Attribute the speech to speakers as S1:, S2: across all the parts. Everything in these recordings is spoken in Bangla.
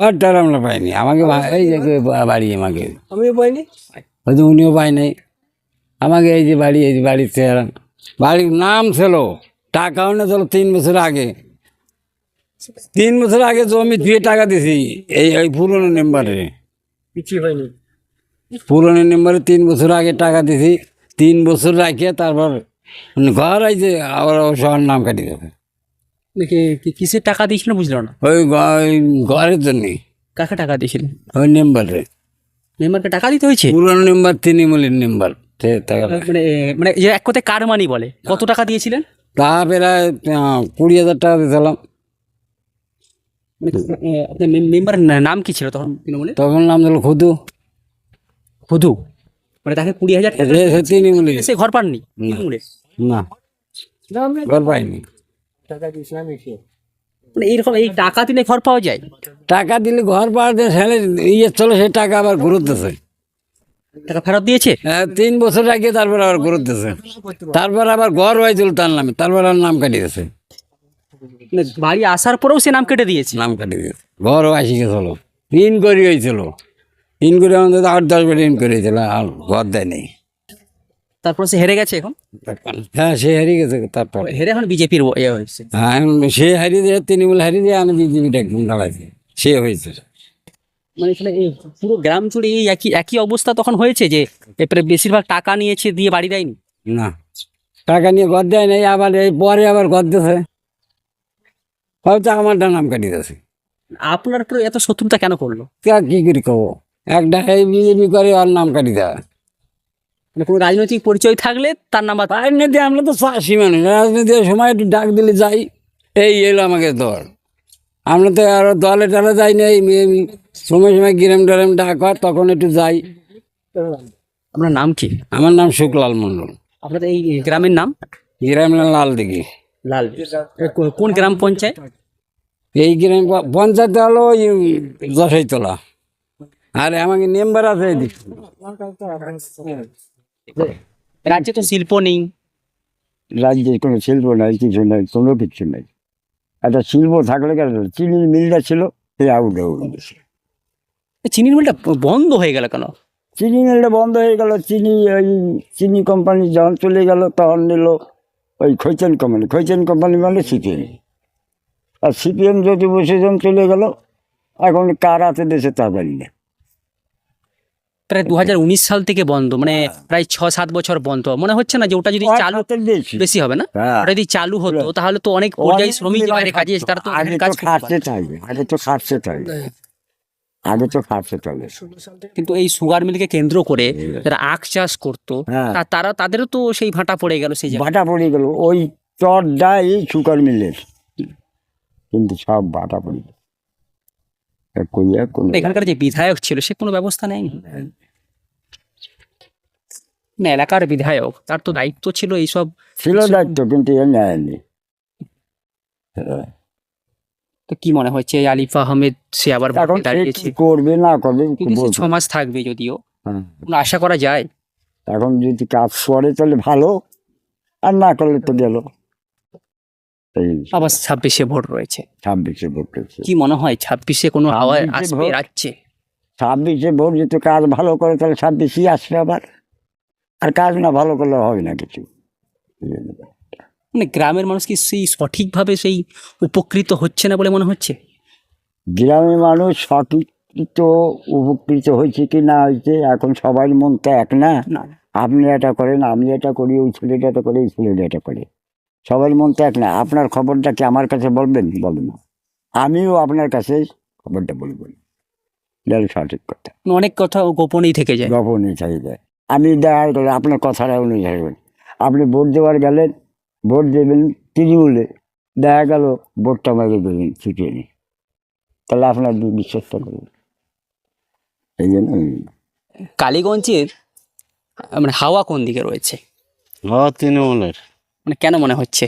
S1: ঘরটার আমরা পাইনি। আমাকে এই যে বাড়ি আমাকে।
S2: আমিও পাইনি।
S1: হয়তো উনিও পাই নাই আমাকে এই যে বাড়ি এই যে বাড়িতে এলাম। বাড়ির নাম ছিল টাকাও না ছিল তিন বছর আগে। তিন বছর আগে জমি দিয়ে টাকা দিছি এই এই পুরনো মেম্বারে
S2: হয়নি।
S1: পুরনো মেম্বারে তিন বছর আগে টাকা দিছি তিন বছর রাখিয়ে তারপর ঘর আইছে আবার সবার নাম কাটি দেবে
S3: কিসের টাকা দিয়েছিলেন বুঝলো না?
S1: ওই ঘরের জন্যে
S3: কাকে টাকা দিয়েছিলেন
S1: ওই মেম্বারে
S3: মেম্বারকে টাকা দিতে হয়েছে?
S1: পুরনো মেম্বার তৃণমূলের মেম্বার
S3: মানে মানে এক কথায় কার মানি বলে? কত টাকা দিয়েছিলেন?
S1: তা প্রায় কুড়ি হাজার টাকা দিয়েছিলাম।
S3: মানে এ, আপনার মে- মেম্বারের না- নাম কি ছিল তখন তৃণমূলে
S1: তখন নাম দিল খুদু।
S3: হদু মানে তাকে কুড়ি হাজার
S1: সে
S3: ঘর পাননি?
S1: না। ঘর পাইনি
S2: টাকা এসে
S3: মানে এইরকম এই টাকা দিলে ঘর পাওয়া যায়?
S1: টাকা দিলে ঘর পাওয়াতে ছেলে ইয়ে চলে সে টাকা আবার ঘুরত দিছে।
S3: টাকা ফেরত দিয়েছে?
S1: হ্যাঁ, তিন বছর আগে তারপর আবার ঘুরত দিছে। তারপর আবার ঘর হয়েছিল তার নামে তারপর আর নাম কাটি দিয়েছে
S3: মানে বাড়ি আসার পরেও সে নাম কেটে দিয়েছে?
S1: নাম কাটি দিয়েছে। ঘরও আসি গেছিল। ঋণ করি হয়েছিল। ঋণ করে আমাদের আট দশ বার করে হয়েছিল আর ঘর দেয় নেই
S3: তারপর সে হেরে গেছে এখন?
S1: হ্যাঁ সে হারিয়ে গেছে তারপর।
S3: হেরে এখন বিজেপির ইয়ে হয়েছে।
S1: হ্যাঁ সে হারিয়ে দিয়ে তৃণমূল হারিয়ে দিয়ে আমি বিজেপিটা একদম দাঁড়াইছি সে হয়েছে।
S3: মানে এখানে পুরো গ্রাম জুড়ে এই একই একই অবস্থা তখন হয়েছে যে এরপরে বেশিরভাগ টাকা নিয়েছে দিয়ে বাড়ি দেয়নি?
S1: না। টাকা নিয়ে ঘর দেয় নাই আবার এই পরে আবার ঘর দিয়েছে। হয়তো আমারটা নাম কাটিয়ে দিয়েছে।
S3: আপনার উপরে এত শত্রুতা কেন করল?
S1: কে কি করে কব একটা বিজেপি করে আর নাম কাটি দেয়।
S3: মানে কোনো রাজনৈতিক পরিচয় থাকলে তার নাম্বার
S1: রাজনীতি আমরা তো চাষি মানুষ রাজনীতির সময় একটু ডাক দিলে যাই। এই এলো আমাকে দল। আমরা তো আর দলে টলে যাই না এই সময় সময় গ্রাম ট্রাম ডাক হয় তখন একটু যাই।
S3: আপনার নাম কি?
S1: আমার নাম শুক্লাল মণ্ডল।
S3: আপনাদের এই গ্রামের নাম?
S1: গ্রাম লাল। দিঘি
S3: লাল কোন গ্রাম পঞ্চায়েত?
S1: এই গ্রাম পঞ্চায়েত হলো ওই যশাইতলা আর আমাকে মেম্বার আছে
S3: রাজ্যে তো শিল্প নেই।
S4: রাজ্যে কোনো শিল্প নাই কিছু নাই কোনো কিছু নাই। একটা শিল্প থাকলে কেন? চিনির মিলটা ছিল সেই আউট আউট
S3: চিনির মিলটা বন্ধ হয়ে গেল কেন?
S4: চিনি মিলটা বন্ধ হয়ে গেল চিনি ওই চিনি কোম্পানি যখন চলে গেল তখন নিল ওই খৈচেন কোম্পানি খৈচেন কোম্পানি মানে সিপিএম। আর সিপিএম যদি বসে যখন চলে গেল এখন কার হাতে দেশে তা জানি না।
S3: প্রায় দু হাজার উনিশ সাল থেকে বন্ধ মানে প্রায় ছ সাত বছর বন্ধ। মনে হচ্ছে না যে ওটা যদি চালু
S4: বেশি।
S3: হবে না?
S4: হ্যাঁ।
S3: ওটা যদি চালু হতো তাহলে তো অনেক পর্যায়ে শ্রমিক বাইরে কাজে তারা তো
S4: আগে তো
S3: কাজ করতে
S4: খাটতে
S3: পারে।
S4: আগে তো খাটতে থাকবে আগে তো খাটতে থাকবে
S3: কিন্তু এই সুগার মিলকে কেন্দ্র করে যারা আখ চাষ করতো
S4: হ্যাঁ।
S3: তারা তাদেরও তো সেই ভাটা পড়ে গেল সেই
S4: ভাটা পড়ে গেল। ওই চরটাই সুগার মিলের। কিন্তু সব বাটা পড়ে গেল।
S3: এখানকার যে বিধায়ক ছিল সে কোনো ব্যবস্থা নেয়নি? না এলাকার বিধায়ক তার তো দায়িত্ব ছিল এইসব
S4: ছিল দায়িত্ব কিন্তু নেয়নি।
S3: তো কি মনে হচ্ছে আলিফ আহমেদ সে আবার
S4: করবে না করবে
S3: ছ মাস থাকবে যদিও।
S4: হ্যাঁ।
S3: আশা করা যায়?
S4: এখন যদি কাজ করে তাহলে ভালো। আর না করলে তো গেল।
S3: আবার ছাব্বিশে ভোট রয়েছে।
S4: ছাব্বিশে ভোট হয়েছে
S3: কি মনে হয় ছাব্বিশে কোনো
S4: 26
S3: আসবে? রাজ্যে?
S4: ছাব্বিশে ভোট যদি কাজ ভালো করে তাহলে ছাব্বিশই আসবে আবার। আর কাজ না ভালো করলে হবে না কিছু।
S3: মানে গ্রামের মানুষ কি সেই সঠিকভাবে সেই উপকৃত হচ্ছে না বলে মনে হচ্ছে?
S4: গ্রামের মানুষ সঠিক তো উপকৃত হয়েছে কি না হয়েছে এখন সবার মন তো এক না। আপনি এটা করেন আমি এটা করি ওই ছেলেটা এটা করে ওই ছেলেটা এটা করে। সবার মন তো এক না আপনার খবরটা কি আমার কাছে বলবেন? বলবেন না আমিও আপনার কাছে খবরটা বলব। না। সঠিক কথা।
S3: অনেক কথা গোপনেই থেকে যায়।
S4: গোপনে চাহিদা আমি দেখা করে আপনার কথাটা অনুযায়ী হবে আপনি ভোট দেওয়ার গেলেন ভোট দেবেন তৃণমূলে। দেখা গেল ভোটটা আমাকে দেবেন ছুটিয়ে নি তাহলে আপনার বিশ্বাসটা করবেন এই জন্য
S3: কালীগঞ্জের মানে হাওয়া কোন দিকে রয়েছে?
S5: ও তৃণমূলের।
S3: মানে কেন মনে হচ্ছে?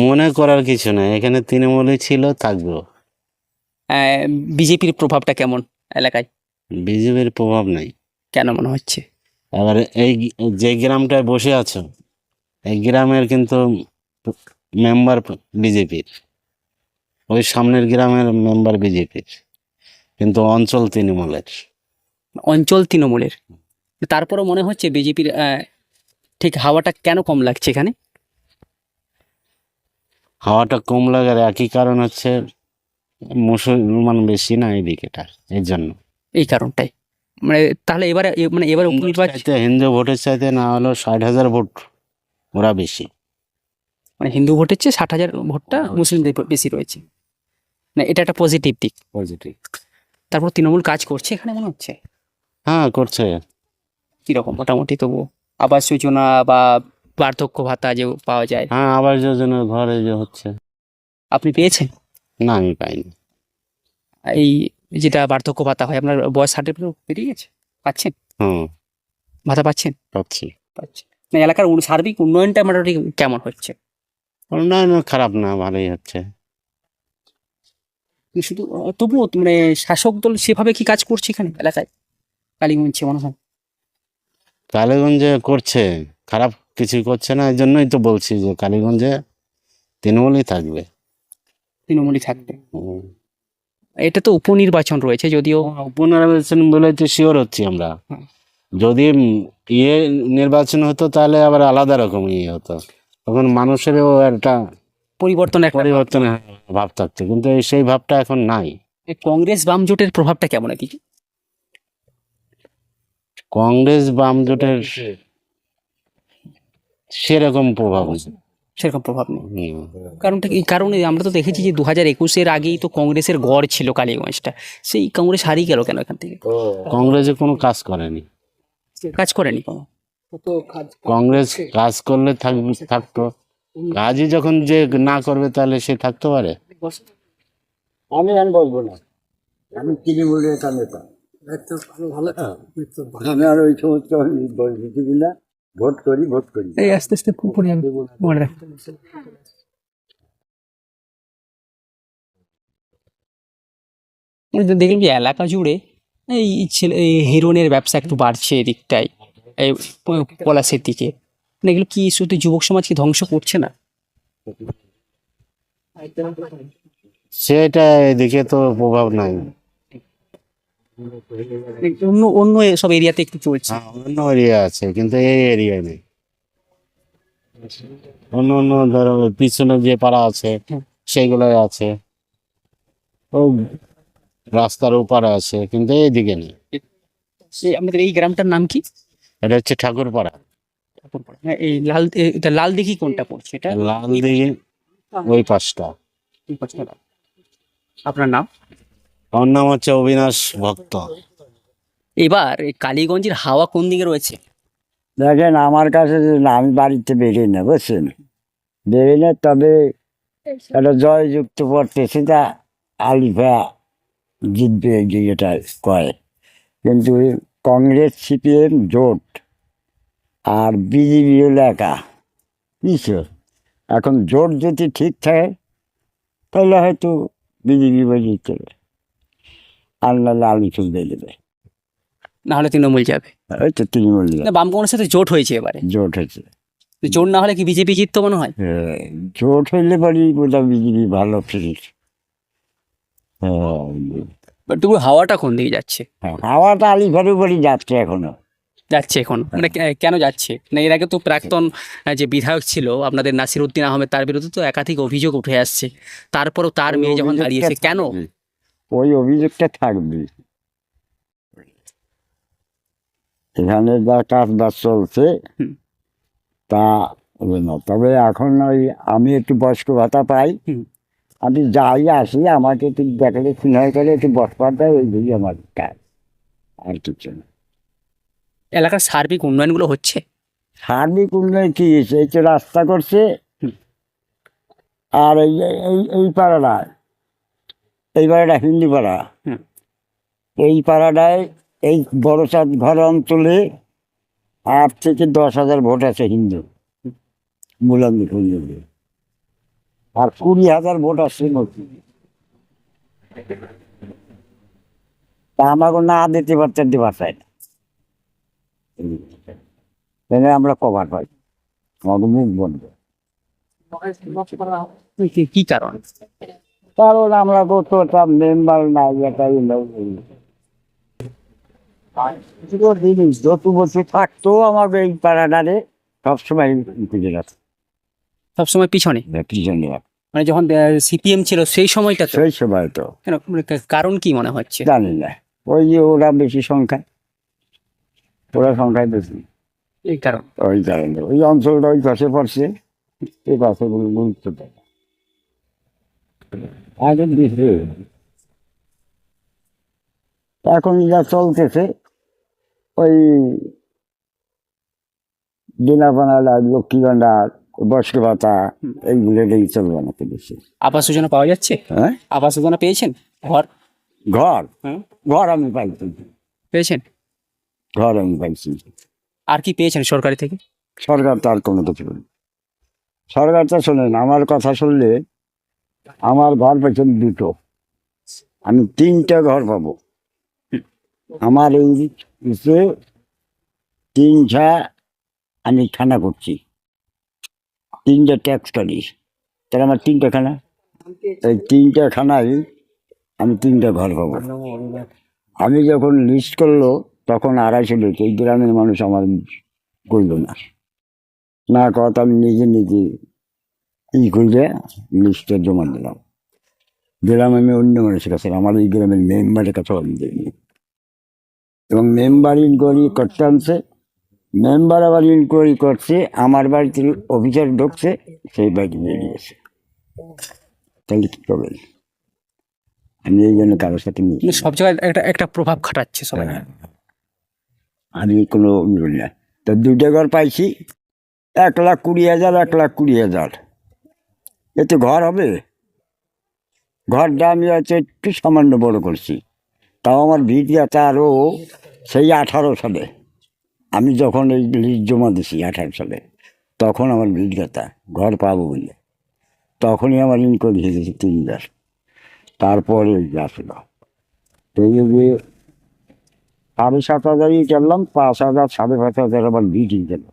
S5: মনে করার কিছু নাই এখানে তৃণমূলই ছিল থাকবেও।
S3: বিজেপির প্রভাবটা কেমন এলাকায়?
S5: বিজেপির প্রভাব নাই।
S3: কেন মনে হচ্ছে?
S5: এবার এই যে গ্রামটায় বসে আছো এই গ্রামের কিন্তু মেম্বার বিজেপির। ওই সামনের গ্রামের মেম্বার বিজেপির কিন্তু অঞ্চল তৃণমূলের।
S3: অঞ্চল তৃণমূলের? তারপরও মনে হচ্ছে বিজেপির ঠিক হাওয়াটা কেন কম লাগছে এখানে?
S5: হাওয়াটা কম লাগার একই কারণ হচ্ছে মুসলমান বেশি না এই এদিকেটা এর জন্য।
S3: এই কারণটাই। মানে তাহলে এবারে মানে এবার উপনির্বাচন
S5: হিন্দু ভোটের চাইতে না হলো ষাট হাজার ভোট ওরা বেশি।
S3: মানে হিন্দু ভোটের চেয়ে ষাট হাজার ভোটটা মুসলিমদের বেশি রয়েছে। না এটা একটা পজিটিভ দিক।
S5: পজিটিভ
S3: তারপর তৃণমূল কাজ করছে এখানে মনে হচ্ছে?
S5: হ্যাঁ করছে।
S3: কীরকম? মোটামুটি তবু আবাস যোজনা বা বার্ধক্য ভাতা যে পাওয়া যায়।
S5: হ্যাঁ আবার যোজনার ঘরে যে হচ্ছে।
S3: আপনি পেয়েছেন?
S5: না আমি পাইনি।
S3: এই যেটা বার্ধক্য ভাতা হয় আপনার বয়স ষাটের পেরিয়ে গেছে পাচ্ছেন?
S5: হুম।
S3: ভাতা পাচ্ছেন?
S5: পাচ্ছি।
S3: পাচ্ছেন। না এলাকার উন- সার্বিক উন্নয়নটা মোটামুটি কেমন হচ্ছে?
S5: উন্নয়ন খারাপ না ভালোই হচ্ছে।
S3: শুধু তবুও মানে শাসক দল সেভাবে কি কাজ করছে এখানে এলাকায়? কালীগঞ্জে মনে হয়।
S5: কালীগঞ্জে করছে খারাপ কিছু করছে না এই জন্যই তো বলছি যে কালীগঞ্জে তৃণমূলই থাকবে।
S3: তৃণমূলই থাকবে। এটা তো উপনির্বাচন রয়েছে যদিও
S5: পুনর্নির্বাচন বলে তো শিওর হচ্ছি আমরা। যদি ইয়ে নির্বাচন হতো তাহলে আবার আলাদা রকম ইয়ে হতো। তখন মানুষেরও একটা
S3: পরিবর্তন একটা
S5: পরিবর্তনের ভাব থাকতো কিন্তু সেই ভাবটা এখন নাই।
S3: এই কংগ্রেস বাম জোটের প্রভাবটা কেমন আর কি?
S5: কংগ্রেস বাম জোটের সেরকম প্রভাব নেই।
S3: সেরকম প্রভাব নেই। কারণটা এই কারণে আমরা তো দেখেছি যে দু হাজার একুশের আগেই তো কংগ্রেসের গড় ছিল কালীগঞ্জটা। সেই কংগ্রেস হারিয়ে গেল কেন এখান থেকে?
S5: কংগ্রেসে কোনো কাজ করেনি।
S3: কাজ করেনি? কোনো
S5: কংগ্রেস কাজ করলে থাকবে থাকতো। কাজই যখন যে না করবে তাহলে সে থাকতে পারে।
S4: আমি আর বলব না। আমি তৃণমূলের নেতা। আমি আর ওই সমস্ত বলছি না? ভোট করি ভোট করি।
S3: এই আস্তে আস্তে যাবে মনে রাখ। দেখলাম যে এলাকা জুড়ে এই ছেলে এই হিরোনের ব্যবসা একটু বাড়ছে এদিকটাই এই পলাশের দিকে। মানে এগুলো কি শুধু যুবক সমাজকে ধ্বংস করছে না?
S5: সেটা এদিকে তো প্রভাব নাই।
S3: অন্য অন্য সব এরিয়াতে একটু চলছে।
S5: হ্যাঁ অন্য এরিয়া আছে কিন্তু এই এরিয়ায় নেই। অন্য অন্য ধরো পিছনে যে পাড়া আছে
S3: হুম।
S5: আছে। ও রাস্তার ওপারে আছে কিন্তু এইদিকে নেই।
S3: আমাদের এই গ্রামটার নাম কি?
S5: এটা হচ্ছে ঠাকুরপাড়া।
S3: হ্যাঁ, এই লাল এটা লাল দিঘি কোনটা পড়ছে? এটা
S5: লাল দিকে ওই পাশটা।
S3: আপনার নাম?
S5: আমার নাম হচ্ছে অবিনাশ ভক্ত।
S3: এবার এই কালীগঞ্জের হাওয়া কোন দিকে রয়েছে?
S4: দেখেন আমার কাছে না আমি বাড়িতে বেরিয়ে না বুঝছেন? বেরিয়ে না তবে একটা জয়যুক্ত পড়তে সেটা আলিফা জিতবে যে এটা কয় কিন্তু কংগ্রেস সিপিএম জোট আর বিজেপি হলো একা বুঝছ? এখন জোট যদি ঠিক থাকে তাহলে হয়তো বিজেপি বাজিয়ে চলে নাহলে আলু চলতে দেবে।
S3: না হলে তৃণমূল যাবে।
S4: ওই তো তৃণমূল
S3: না বাম কংগ্রেসের সাথে জোট হয়েছে এবারে।
S4: জোট হয়েছে।
S3: জোট না হলে কি বিজেপি জিততো মনে হয়?
S4: হ্যাঁ, জোট হইলে পারি বোধহয় বিজেপি ভালো ফিরিস হ্যাঁ,
S3: বাট তবু হাওয়াটা কোন দিকে যাচ্ছে?
S4: হাওয়াটা আলিফার উপরই যাচ্ছে এখনও।
S3: যাচ্ছে এখন। মানে কেন যাচ্ছে? না এর আগে তো প্রাক্তন যে বিধায়ক ছিল আপনাদের নাসির উদ্দিন আহমেদ তার বিরুদ্ধে তো একাধিক অভিযোগ উঠে আসছে। তারপরও তার মেয়ে যখন দাঁড়িয়েছে কেন।
S4: ওই অভিযোগটা থাকবে। এখানে যা কাজ বাজ চলছে তা হবে না। তবে এখন ওই আমি একটু বয়স্ক ভাতা পাই। আমি যাই আসি আমাকে একটু দেখালে সিনহাই করে একটু বসবার দেয় ওই দিকে আমার কাজ। আর কিছু না।
S3: এলাকার সার্বিক উন্নয়নগুলো হচ্ছে?
S4: সার্বিক উন্নয়ন কি? হয়েছে এই তো রাস্তা করছে। আর এই এই এই পাড়াটা এই পাড়াটা হিন্দি পাড়া।
S3: হুম।
S4: এই পাড়াটায় এই বড় চাঁদ ঘর অঞ্চলে আট থেকে দশ হাজার ভোট আছে হিন্দু। মুলান্দি হিন্দু আর কুড়ি হাজার ভোট আছে মুসলিম তা আমাকে না দিতে পারতে দিতে পারতাই না। আমরা কভার পাই। আমাকে মুখ বন্ধ।
S3: কি কারণ?
S4: কারণ আমরা পারতাম মেম্বার নাই এটাই জিনিস যত বছর থাকতো আমাকে এই পাড়াটারে সবসময় খুঁজে গেছে
S3: সবসময় পিছনে?
S4: পিছনে।
S3: মানে যখন সিপিএম ছিল সেই সময়টা
S4: সেই সময় তো।
S3: কেন মানে কারণ কি মনে হচ্ছে?
S4: জানি না। ওই যে ওরা বেশি সংখ্যায়। ওরা সংখ্যায় বেশি।
S3: এই কারণ।
S4: ওই কারণে। ওই অঞ্চলটা ওই পাশে পড়ছে। এই পাশে গুরুত্ব দেয় এখন যা চলতেছে ওই দিনাপানা লক্ষ্মী ভান্ডার বয়স্ক ভাতা এইগুলো এই চলবে না বেশি।
S3: আবাস যোজনা পাওয়া যাচ্ছে?
S4: হ্যাঁ?
S3: আবাস যোজনা পেয়েছেন? ঘর?
S4: ঘর?
S3: হ্যাঁ।
S4: ঘর আমি পাইছি।
S3: পেয়েছেন?
S4: ঘর আমি পাইছি।
S3: আর কি পেয়েছেন সরকারি থেকে?
S4: সরকার তো আর কোনো কিছু সরকার তো শোনেন আমার কথা শুনলে আমার ঘর পেছন দুটো। আমি তিনটা ঘর পাবো। আমার এই ইসে তিনটা আমি খানা করছি। তিনটা ট্যাক্স কাটি। তাহলে আমার তিনটা খানা? এই তিনটা খানায় আমি তিনটা ঘর পাবো। আমি যখন লিস্ট করল, তখন আড়াইশো লোক, এই গ্রামের মানুষ আমার করল না। না কথা আমি নিজে নিজে ই করে লিস্টটা জমা দিলাম। দিলাম আমি অন্য মানুষের কাছে আমার এই গ্রামের মেম্বারের কাছে আমি দিইনি। এবং মেম্বার ইনকোয়ারি করতে আনছে মেম্বার আবার ইনকোয়ারি করছে আমার বাড়িতে অফিসার ঢুকছে সেই বাড়িতে বেরিয়েছে তাহলে কী করবেন আমি এই জন্য কারোর সাথে মিশি
S3: সব জায়গায় একটা একটা প্রভাব খাটাচ্ছে সবাই।
S4: হ্যাঁ। আমি কোনো না। তো দুটো ঘর পাইছি এক লাখ কুড়ি হাজার এক লাখ কুড়ি হাজার। এতে ঘর হবে ঘরটা আমি হচ্ছে একটু সামান্য বড় করছি। তাও আমার ভিট যাতা আরও সেই আঠারো সালে আমি যখন এই লিস্ট জমা দিছি আঠারো সালে তখন আমার গাতা ঘর পাবো বলে। তখনই আমার ইনকোয়ারি হয়ে গেছে তিনবার তারপরে আসলো। এই যে সাড়ে সাত হাজারই করলাম পাঁচ হাজার সাড়ে পাঁচ হাজার আবার বিটিং গেল।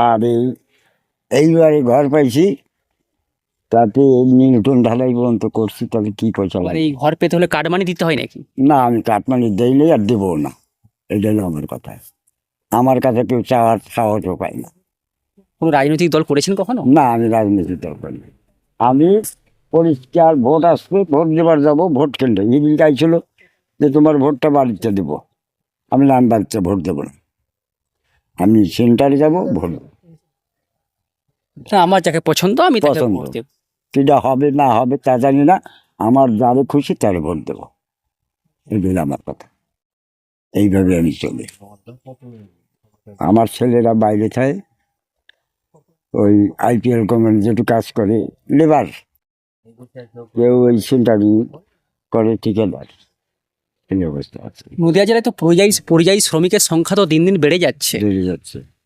S4: আর এই এইবারে ঘর পাইছি তাতে এই নিউটন ঢালাই পর্যন্ত করছি তাহলে কি পয়সা
S3: আর
S4: লাগে
S3: এই ঘর পেতে হলে কার্ড মানি দিতে হয় নাকি?
S4: না আমি কাটমানি দেইলে আর দেবো না। এটা হলো আমার কথা। আমার কাছে কেউ চাওয়ার সাহসও পাই না।
S3: কোনো রাজনৈতিক দল করেছেন কখনো?
S4: না আমি রাজনীতি দরকার নেই আমি পরিষ্কার ভোট আসবে ভোট দেবার যাব ভোট কেন্দ্রে। ইদিন চাইছিল যে তোমার ভোটটা বাড়িতে দেবো। আমি না আমি বাড়িতে ভোট দেবো না। আমি সেন্টারে যাব ভোট দেবো।
S3: না আমার যাকে পছন্দ আমি
S4: পছন্দ। সেটা হবে না হবে তা জানি না। আমার যারে খুশি তার ভোট দেবো। এই হলো আমার কথা। এইভাবে আমি চলি। আমার ছেলেরা বাইরে থাকে। ওই আইপিএল কোম্পানি যেটু কাজ করে লেবার। কেউ ওই সেন্টারিং করে ঠিকাদার। এই অবস্থা আছে।
S3: নদিয়া জেলায় তো পরিযায়ী পরিযায়ী শ্রমিকের সংখ্যা তো দিন দিন বেড়ে যাচ্ছে।
S4: বেড়ে যাচ্ছে।